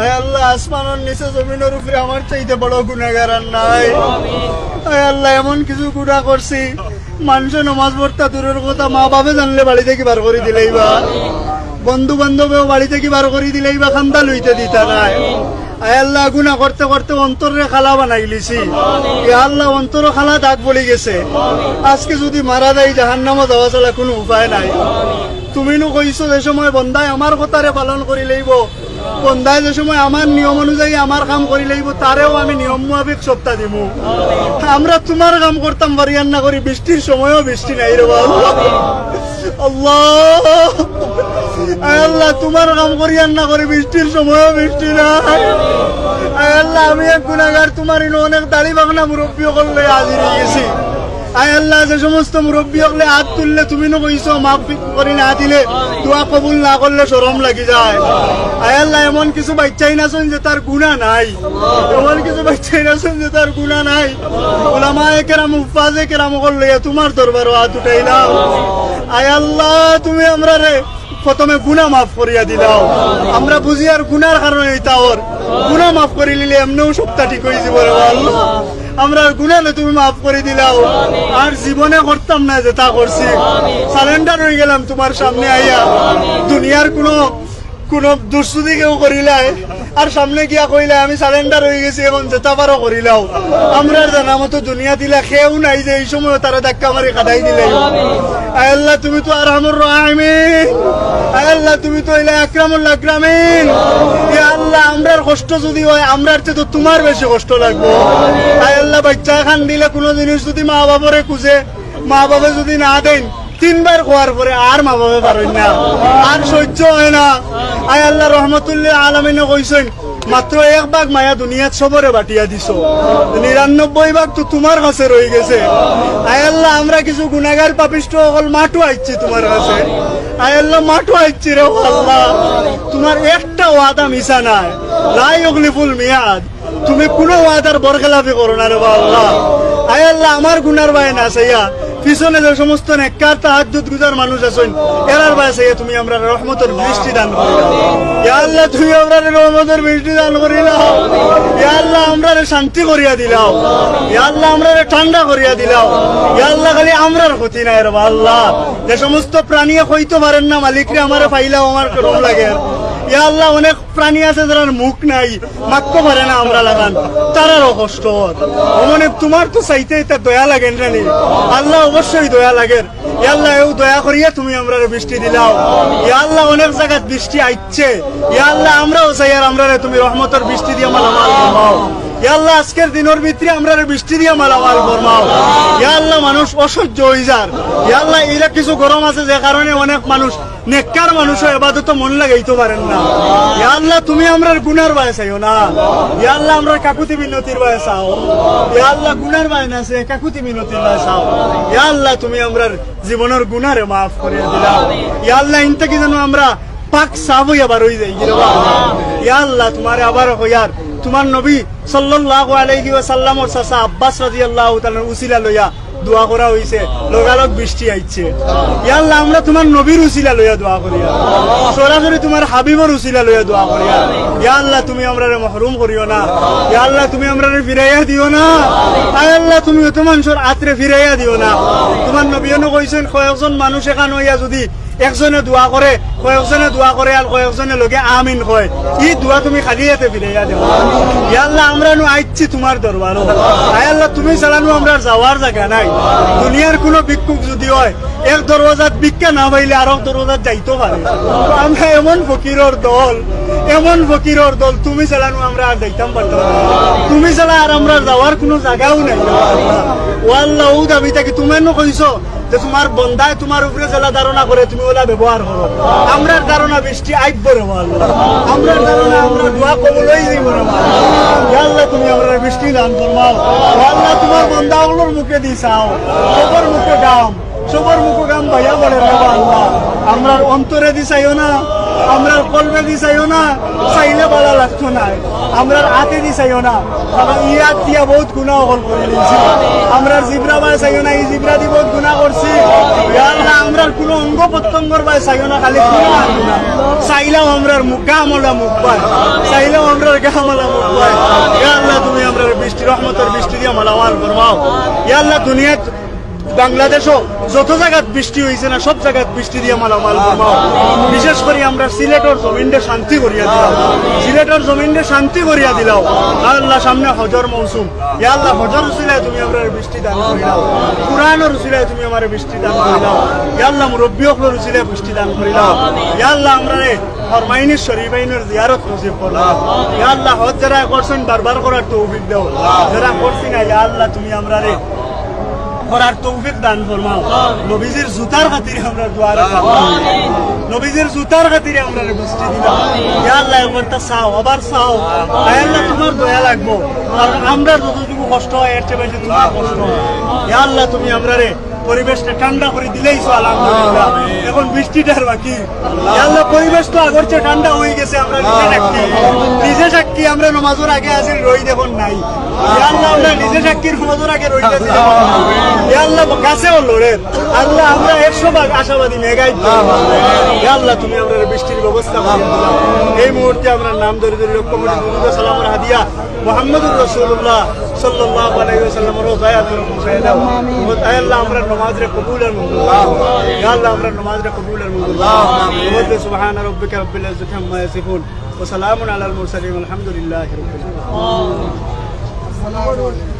আয় আল্লাহ, আসমানের নিচে জমিনের উপরে আমার চাইতে বড় গুণাগার নাই। আল্লাহ, এমন কিছু গুণা করছি মানুষে নমাজ পড়তা দূরের কথা মা বাপে জানলে বাড়ি থেকে বার করে দিলেই বা? বন্ধু বান্ধবেও বাড়ি থেকে বার করে দিলেই বা? খান্দা লইতে দিতা নাই। আয় আল্লাহ গুণা করতে করতে অন্তরে খালা বানাই লিছি। আল্লাহ, অন্তর খালা দাগ বলি গেছে। আজকে যদি মারা যায় জাহান নামা যাওয়া ছাড়া কোনো উপায় নাই। তুমি নো কইছো যে সময় বন্ধায় আমার কথারে পালন করি লইব বন্ধায় যে সময় আমার নিয়ম অনুযায়ী আমার কাম করি লইব তারেও আমি নিয়ম মুয়াফিক সপ্তাহ দিব আমরা তোমার কাম করতাম বারিয়ান না করি, বৃষ্টির সময়ও বৃষ্টি নাই রে আল্লাহ। তোমার কাম করি আর না করি, বৃষ্টির সময়ও বৃষ্টি নাই। আল্লাহ, আমি এক গুণাগার, তোমার অনেক দাড়ি বাগনা মুরব্বী করলে হয়ে গেছি। আয় আল্লাহ, যে সমস্ত মুরব্বী হলে হাত তুললে তুমি নো কইছো মাফ করি না দিলে, দোয়া কবুল না করলে শরম লাগি যায়। আয় আল্লাহ, এমন কিছু বাচ্চাই না শুন যে তার গুণা নাই। এমন কিছু বাচ্চাই না শুন যে তার গুণা নাই। ওলামায়ে কেরাম উপাজে কেরাম করলে তোমার দরবার হাত উঠাই উঠাইলাম আয় আল্লাহ, তুমি আমরা রে প্রথমে গুণা মাফ করিয়া দিলাও আমরা বুঝি আর গুনার কারণে তাওর গুণা মাফ করি নিলে এমনিও সপ্তাহ ঠিক হয়ে যাব আল্লাহ। আমরা গুনালে তুমি মাফ করে দিলাও। আর জীবনে করতাম না যে তা করছি। সারেন্ডার হয়ে গেলাম তোমার সামনে আইয়া। দুনিয়ার কোনো, কোন দুঃসুদি কেউ করিলাই আর সামনে গিয়া কইলা আমি সারেন্ডার হয়ে গেছি, এখন যেটা পারো করিলাও। আমরা জানা মতো দুনিয়া দিলা খেয়েও নাই যে এই সময় তারা ধাক্কা মারি কাটাই দিলে। আল্লাহ, তুমি তো আর আমার রাহমিন আল্লাহ, তুমি তো এলা আকরামুল আকরামিন। ইয়া আল্লাহ, আমরার কষ্ট যদি হয়, আমরার চেয়ে তো তোমার বেশি কষ্ট আয় আল্লাহ বাচ্চা খান দিলে কোনো জিনিস যদি মা বাবারে খুঁজে, মা বাবা যদি না দেন, তিনবার খোয়ার পরে আর মা বাবা পারেন না। আর সহ্য হয় না। আয় আল্লাহ রহমতুল্লাহ আলমিনে কইছেন, মাত্র এক ভাগ মায়া দুনিয়াত সবরে বাটিয়া দিছ। নিরানব্বই ভাগ তো তোমার কাছে রয়ে গেছে। আয় আল্লাহ, আমরা কিছু গুনাগার পাপিষ্ট অকল মাটু আইছি তোমার কাছে। আয় আল্লাহ মাটু আইছি রে আল্লাহ। তোমার একটা ওয়াদা মিশা নাই। লাই অগ্নিফুল মিয়াদ। তুমি কোনো ওয়াদার বরখেলাফি করো না রে আল্লাহ আয় আল্লাহ, আমার গুনার বাই না সাইয়া পিছনে যে সমস্ত নেককার তাহাজ্জুদ গুজার মানুষ আছেন, এরার বাই সাইয়া তুমি আমরা রহমতের বৃষ্টি দান করি আল্লাহ, তুমি আমরা রহমতের বৃষ্টি দান করি নাও ইয়া আল্লাহ, আমরা শান্তি করিয়া দিলাও। ইয়া আল্লাহ, আমরা ঠান্ডা করিয়া দিলাও। ইয়া আল্লাহ, খালি আমরার ক্ষতি নাই রে আল্লাহ। যে সমস্ত প্রাণীয়ে কইতে পারেন না মালিকরে, আমারে পাইলাও আমার রম লাগে। আল্লাহ, অনেক প্রাণী আছে যারা মুখ নাই মাক্কো পারে না আমরা লাগান। তারারও কষ্ট অমনে তোমার তো চাইতে এটা দয়া লাগেন জানি। আল্লাহ অবশ্যই দয়া লাগেন ইয়া আল্লাহ, এও দয়া করিয়া তুমি আমরা বৃষ্টি দিলাও। ইয়া আল্লাহ, অনেক জায়গাত বৃষ্টি আইচ্ছে। ইয়া আল্লাহ, আমরাও চাই আর আমরা তুমি রহমতের বৃষ্টি দিয়ে মালামাল ফরমাও। ইয়া আল্লাহ, আজকের দিনের ভিতরে আমরা বৃষ্টি দিয়ে মালামাল ফরমাও। মানুষ অসহ্য হয়ে যার। ইয়া আল্লাহ এরা কিছু গরম আছে যে কারণে অনেক মানুষ নেককার মানুষও এবাদত মন লাগাইতে পারেন না। ইয়া আল্লাহ তুমি আমরা গুনার বায় চাইও না। ইয়া আল্লাহ আমরা কাকুতি মিনতির বায় চাও। ইয়া আল্লাহ গুনার বায় না সে কাকুতি মিনতির বায় চাও। ইয়া আল্লাহ তুমি আমরা জীবনের গুনারে মাফ করিয়া দিলাও ইয়া আল্লাহ ইনতে কি জানো আমরা পাক সাফ হইয়া বার হয়ে যাই ইয়া আল্লাহ তোমারে আবার হইয়ার, তোমার নবী সাল্লাল্লাহু আলাইহি ওয়াসাল্লামর চাচা আব্বাস রাদিয়াল্লাহু তাআলার উসিলা লইয়া দোয়া করা হয়েছে লগালগ বৃষ্টি আইছে। ইয়া আল্লাহ আমরা তোমার নবীর উসিলা লইয়া দোয়া করিয়া সরাসরি তোমার হাবিবর উসিলা লইয়া দোয়া করিয়া ইয়া আল্লাহ তুমি আমরা মহরুম করিও না। ইয়া আল্লাহ তুমি আমরা ফিরাইয়া দিও না। আয় আল্লাহ, তুমি অত মানুষের আত্রে ফিরাইয়া দিও না। তোমার নবীও কইছেন, কয়েকজন মানুষ এখান হইয়া যদি একজনে দোয়া করে কয়েকজনে দোয়া করে আর কয়েকজনে লগে আমিন কয় ই দোয়া তুমি খালি হাতে ফিরাইয়া দেও ইয়া আল্লাহ আমরা নু আইছি তোমার দরবারও আয় আল্লাহ, তুমি চালানো আমরা যাওয়ার জায়গা নাই। দুনিয়ার কোনো ভিক্ষুক যদি হয়, এক দরওয়াজাত ভিক্ষা না পাইলে আর এক দরওয়াজাত যাইতে পারে আমরা এমন ফকিরর দল, এমন ফকিরর দল, তুমি চালানো আমরা আর যাইতাম পারতাম। তুমি চালা আর আমরা যাওয়ার কোনো জায়গাও নাই। ও আল্লাহ, ও দাবি থাকি তুমি কইছো যে তোমার বন্ধায় তোমার উপরে জেলা ধারণা করে তুমি ওলা ব্যবহার করো। আমরার ধারণা বৃষ্টি আইব রে আমরার ধারণা আমরা দোয়া কবলই দিব রে আল্লাহ। তুমি আমরা বৃষ্টি দান ফরমাও ও আল্লাহ তোমার বন্ধাগুলোর মুখে দি চাও। সবর মুখে গাম। সবর মুখে গাম ভাইয়া বলে রে আল্লাহ আমরার অন্তরে দি চাইও না। আমরার কলবে দি চাইও না, চাইলে ভালো লাগ কষ্ট নাই আমরা হাতে দি চাইও না কারণ ইয়াত দিয়া বহুত গুণা অকল করে নিয়েছি আমরা জিব্রা বাই চাইও না এই জিব্রা দি বহুত গুণা করছি আমরা কোনো অঙ্গ প্রত্যঙ্গর বাই চাইও না, খালি গুণা গুণা চাইলাম আমরার মুখ গামলা মুখ পায় চাইলাম আমরার গামলা মুখ পায় ইয়া আল্লাহ তুমি আমরা বৃষ্টি রহমতের বৃষ্টি দিয়ে মালামাল ফরমাও ইয়া আল্লাহ দুনিয়াত বাংলাদেশও যত জায়গাত বৃষ্টি হয়েছে না, সব জায়গাত বৃষ্টি দিয়ে মালামাল বিশেষ করে আমরা সিলেটর জমিনটা শান্তি করিয়া দিলাম। সিলেটর জমিনটা শান্তি করিয়া দিলাও আল্লাহ সামনে হজর মৌসুম। ইয়া আল্লাহ, হজর উসিলায় তুমি আমরা বৃষ্টি দান করিলাও কোরআনের উসিলায় তুমি আমার বৃষ্টি দান করিলাও ইয়া আল্লাহ, মুরব্বী হকলের উসিলায় বৃষ্টি দান করিলাও ইয়া আল্লাহ, আমরা ফরমাইনের শরীফাইনের জিয়ারত নসিব করলাম। ইয়া আল্লাহ, হজ যারা করছেন, বারবার করার তৌফিক দাও। যারা করছি না ইয়া আল্লাহ, তুমি আমরা রে করার তৌফিক দান ফরমাও নবীজির জুতার খাতিরে আমরা দোয়ারে নবীজির জুতার খাতিরে আমরা বৃষ্টি দিলাম ইয়া আল্লাহ একবারটা চাও, আবার চাও। আয় আল্লাহ, তোমার দয়া লাগবো। আর আমরা যতটুকু কষ্ট হয়, এর চেয়ে বেশি তোমার কষ্ট হয়। ইয়া আল্লাহ, তুমি আমরা রে পরিবেশটা ঠান্ডা করে দিলেই তো আলহামদুলিল্লাহ। এখন বৃষ্টিটার বাকি। আল্লাহ পরিবেশ তো আগর চেয়ে ঠান্ডা হয়ে গেছে আমরা নিজে সাক্ষী। নিজে সাক্ষী আমরা নমাজের আগে আছি রই দেখুন নাই। আল্লাহ আমরা নিজে সাক্ষীর নমাজের আগে রই গেছি আল্লাহ কাছে হলো রে। আল্লাহ আমরা একশো ভাগ আশাবাদী মেঘাই আল্লাহ তুমি আমরা বৃষ্টির ব্যবস্থা করে। এই মুহূর্তে আমরা নাম ধরে ধরে কমিটি দুরুদ সালামের হাদিয়া মোহাম্মদুর রসুল্লাহ সাল্লাল্লাহু আলাইহি ওয়াসাল্লাম রোজায় তুমি পৌঁছায় দাও আয় আল্লাহ আমরা নামাজ রে কবুল আর মঞ্জুর ইয়া আল্লাহ আমরা নামাজ রে কবুল আর মঞ্জুর আমিন সুবহান রাব্বিকা রাব্বিল ইজ্জাতি আম্মা ইয়াসিফুন ওয়া সালামুন আলাল মুরসালিন আলহামদুলিল্লাহি রাব্বিল আলামিন